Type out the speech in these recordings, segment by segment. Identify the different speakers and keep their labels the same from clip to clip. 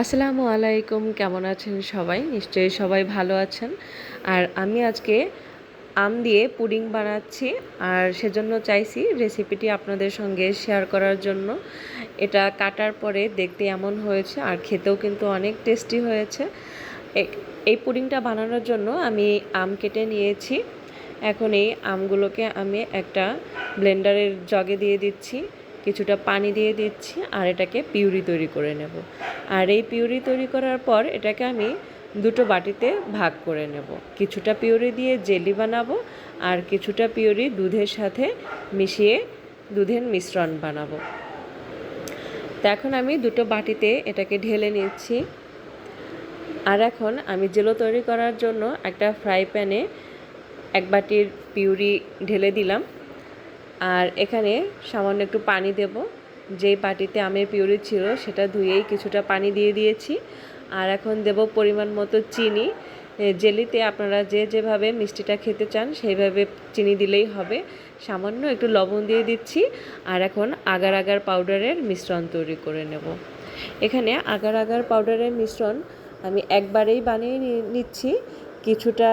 Speaker 1: আসসালামু আলাইকুম, কেমন আছেন সবাই? নিশ্চয়ই সবাই ভালো আছেন। আর আমি আজকে আম দিয়ে পুডিং বানাচ্ছি, আর সেজন্য চাইছি রেসিপিটি আপনাদের সঙ্গে শেয়ার করার জন্য। এটা কাটার পরে দেখতে এমন হয়েছে, আর খেতেও কিন্তু অনেক টেস্টি হয়েছে। এই পুডিংটা বানানোর জন্য আমি আম কেটে নিয়েছি। এখন এই আমগুলোকে আমি একটা ব্লেন্ডারের জগে দিয়ে দিচ্ছি। কিছুটা পানি দিয়ে দিচ্ছি আর এটাকে পিউরি তৈরি করে নেব। আর এই পিউরি তৈরি করার পর এটাকে আমি দুটো বাটিতে ভাগ করে নেব। কিছুটা পিউরি দিয়ে জেলি বানাবো আর কিছুটা পিউরি দুধের সাথে মিশিয়ে দুধের মিশ্রণ বানাবো। তো এখন আমি দুটো বাটিতে এটাকে ঢেলে নিচ্ছি। আর এখন আমি জেলো তৈরি করার জন্য একটা ফ্রাই প্যানে এক বাটির পিউরি ঢেলে দিলাম। আর এখানে সামান্য একটু পানি দেব। যেই পাটিতে আমের পিউরি ছিল, সেটা ধুয়েই কিছুটা পানি দিয়ে দিয়েছি। আর এখন দেব পরিমাণ মতো চিনি। জেলিতে আপনারা যে যেভাবে মিষ্টিটা খেতে চান, সেইভাবে চিনি দিলেই হবে। সামান্য একটু লবণ দিয়ে দিচ্ছি। আর এখন আগার আগার পাউডারের মিশ্রণ তৈরি করে নেব। এখানে আগার আগার পাউডারের মিশ্রণ আমি একবারেই বানিয়ে নিচ্ছি। কিছুটা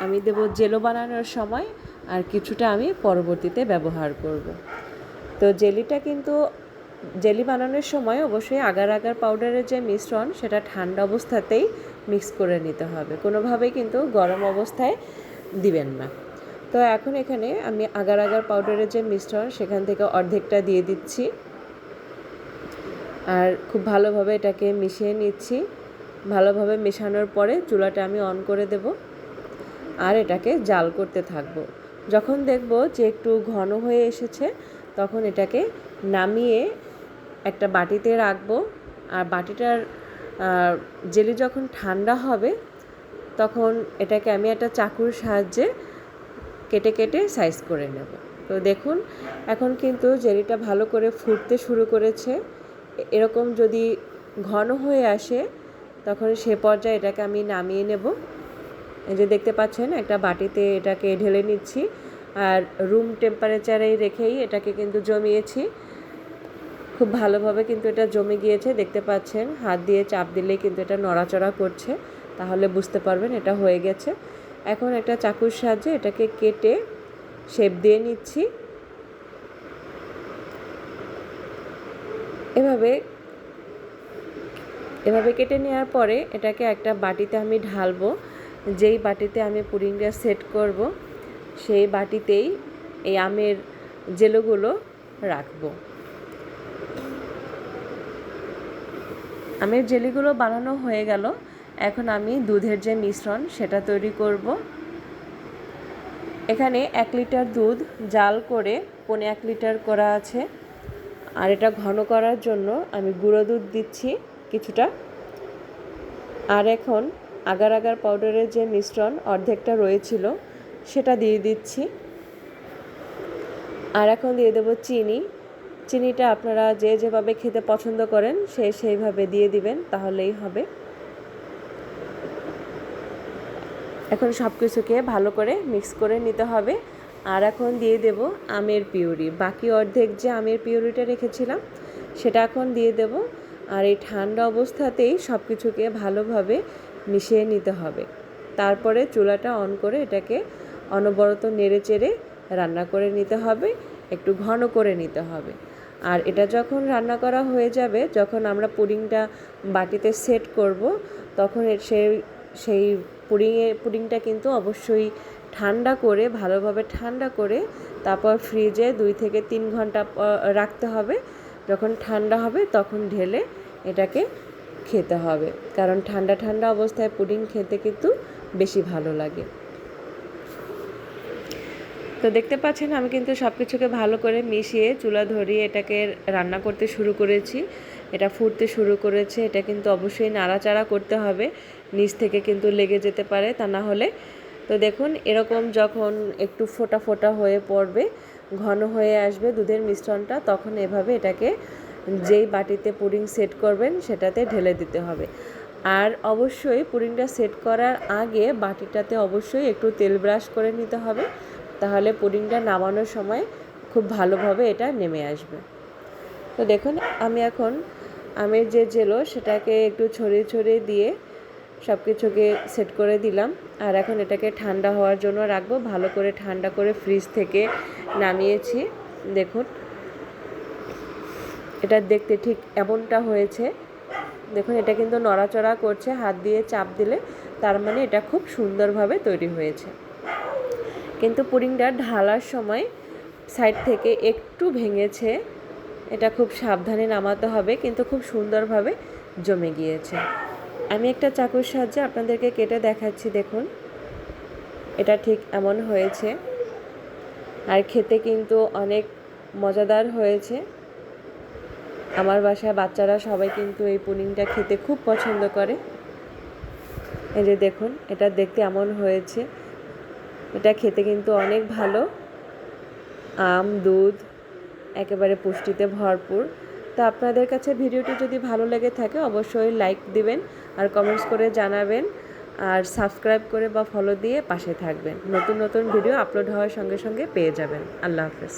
Speaker 1: আমি দেব জেলো বানানোর সময়। আর কিছুটা আমি পরবর্তীতে ব্যবহার করব। তো জেলিটা কিন্তু জেলি বানানোর সময় অবশ্যই আগার আগার পাউডারের যে মিশ্রণ, সেটা ঠান্ডা অবস্থাতেই মিক্স করে নিতে হবে। কোনোভাবেই কিন্তু গরম অবস্থায় দিবেন না। তো এখন এখানে আমি আগার আগার পাউডারের যে মিশ্রণ, সেখান থেকে অর্ধেকটা দিয়ে দিচ্ছি। আর খুব ভালোভাবে এটাকে মিশিয়ে নিচ্ছি। ভালোভাবে মেশানোর পরে চুলাটা আমি অন করে দেব। আর এটাকে জাল করতে থাকব। যখন দেখব যে একটু ঘন হয়ে এসেছে, তখন এটাকে নামিয়ে একটা বাটিতে রাখব। আর বাটিটার জেলি যখন ঠান্ডা হবে, তখন এটাকে আমি একটা চাকুর সাহায্যে কেটে কেটে সাইজ করে নেব। তো দেখুন, এখন কিন্তু জেলিটা ভালো করে ফুটতে শুরু করেছে। এরকম যদি ঘন হয়ে আসে, তখন সে পর্যায়ে এটাকে আমি নামিয়ে নেব। এই যে দেখতে পাচ্ছেন, একটা বাটিতে এটাকে ঢেলে নিচ্ছি। আর রুম টেম্পারেচারেই রেখেই এটাকে কিন্তু জমিয়েছি। খুব ভালোভাবে কিন্তু এটা জমে গিয়েছে, দেখতে পাচ্ছেন। হাত দিয়ে চাপ দিলেই কিন্তু এটা নড়াচড়া করছে, তাহলে বুঝতে পারবেন এটা হয়ে গেছে। এখন একটা চাকুর সাহায্যে এটাকে কেটে শেপ দিয়ে নিচ্ছি। এভাবে এভাবে কেটে নেওয়ার পরে এটাকে একটা বাটিতে আমি ঢালবো। যেই বাটিতে আমি পুডিংটা সেট করব সেই বাটিতেই এই আমের জেলোগুলো রাখব। আমের জেলিগুলো বানানো হয়ে গেল। এখন আমি দুধের যে মিশ্রণ, সেটা তৈরি করব। এখানে এক লিটার দুধ জাল করে পনে এক লিটার করা আছে। আর এটা ঘন করার জন্য আমি গুঁড়ো দুধ দিচ্ছি কিছুটা। আর এখন আগার আগার পাউডারের যে মিশ্রণ, অর্ধেকটা রয়েছিল সেটা দিয়ে দিচ্ছি। আর এখন দিয়ে দেবো চিনি। চিনিটা আপনারা যে যেভাবে খেতে পছন্দ করেন, সে সেইভাবে দিয়ে দিবেন, তাহলেই হবে। এখন সব কিছুকে ভালো করে মিক্স করে নিতে হবে। আর এখন দিয়ে দেব আমের পিউরি। বাকি অর্ধেক যে আমের পিউরিটা রেখেছিলাম, সেটা এখন দিয়ে দেব। আর এই ঠান্ডা অবস্থাতেই সব কিছুকে ভালোভাবে মিশিয়ে নিতে হবে। তারপরে চুলাটা অন করে এটাকে অনবরত নেড়ে চেড়ে রান্না করে নিতে হবে, একটু ঘন করে নিতে হবে। আর এটা যখন রান্না করা হয়ে যাবে, যখন আমরা পুডিংটা বাটিতে সেট করব, তখন সেই সেই পুডিংয়ে, পুডিংটা কিন্তু অবশ্যই ঠান্ডা করে, ভালোভাবে ঠান্ডা করে তারপর ফ্রিজে দুই থেকে তিন ঘণ্টা রাখতে হবে। যখন ঠান্ডা হবে, তখন ঢেলে এটাকে খেতে হবে। কারণ ঠান্ডা ঠান্ডা অবস্থায় পুডিং খেতে কিন্তু বেশি ভালো লাগে। তো দেখতে পাচ্ছেন আমি কিন্তু সব কিছুকে ভালো করে মিশিয়ে চুলা ধরিয়ে এটাকে রান্না করতে শুরু করেছি। এটা ফুটতে শুরু করেছে, এটা কিন্তু অবশ্যই নাড়াচাড়া করতে হবে, নিচ থেকে কিন্তু লেগে যেতে পারে তা না হলে। তো দেখুন, এরকম যখন একটু ফোটা ফোটা হয়ে পড়বে, ঘন হয়ে আসবে দুধের মিশ্রণটা, তখন এভাবে এটাকে যেই বাটিতে পুডিং সেট করবেন সেটাতে ঢেলে দিতে হবে। আর অবশ্যই পুডিংটা সেট করার আগে বাটিটাতে অবশ্যই একটু তেল ব্রাশ করে নিতে হবে। তাহলে পুডিংটা নামানোর সময় খুব ভালোভাবে এটা নেমে আসবে। তো দেখুন, আমি এখন আমের যে জেলো, সেটাকে একটু ছড়িয়ে ছড়িয়ে দিয়ে সব কিছুকে সেট করে দিলাম। আর এখন এটাকে ঠান্ডা হওয়ার জন্য রাখব। ভালো করে ঠান্ডা করে ফ্রিজ থেকে নামিয়েছি। দেখুন, এটা দেখতে ঠিক এমনটা হয়েছে। দেখুন, এটা কিন্তু নড়াচড়া করছে, হাত দিয়ে চাপ দিলে তার মানে এটা খুব সুন্দরভাবে তৈরি হয়েছে। কিন্তু পুডিংটা ঢালার সময় সাইড থেকে একটু ভেঙেছে। এটা খুব সাবধানে নামাতে হবে, কিন্তু খুব সুন্দরভাবে জমে গিয়েছে। আমি একটা চাকুর সাহায্যে আপনাদেরকে কেটে দেখাচ্ছি, দেখুন। এটা ঠিক এমন হয়েছে। আর খেতে কিন্তু অনেক মজাদার হয়েছে। আমার বাসায় বাচ্চারা সবাই কিন্তু এই পুডিংটা খেতে খুব পছন্দ করে। এই যে দেখুন, এটা দেখতে এমন হয়েছে। এটা খেতে কিন্তু অনেক ভালো। আম, দুধ একেবারে পুষ্টিতে ভরপুর। তো আপনাদের কাছে ভিডিওটি যদি ভালো লেগে থাকে, অবশ্যই লাইক দিবেন আর কমেন্টস করে জানাবেন। আর সাবস্ক্রাইব করে বা ফলো দিয়ে পাশে থাকবেন। নতুন নতুন ভিডিও আপলোড হওয়ার সঙ্গে সঙ্গে পেয়ে যাবেন। আল্লাহ হাফেজ।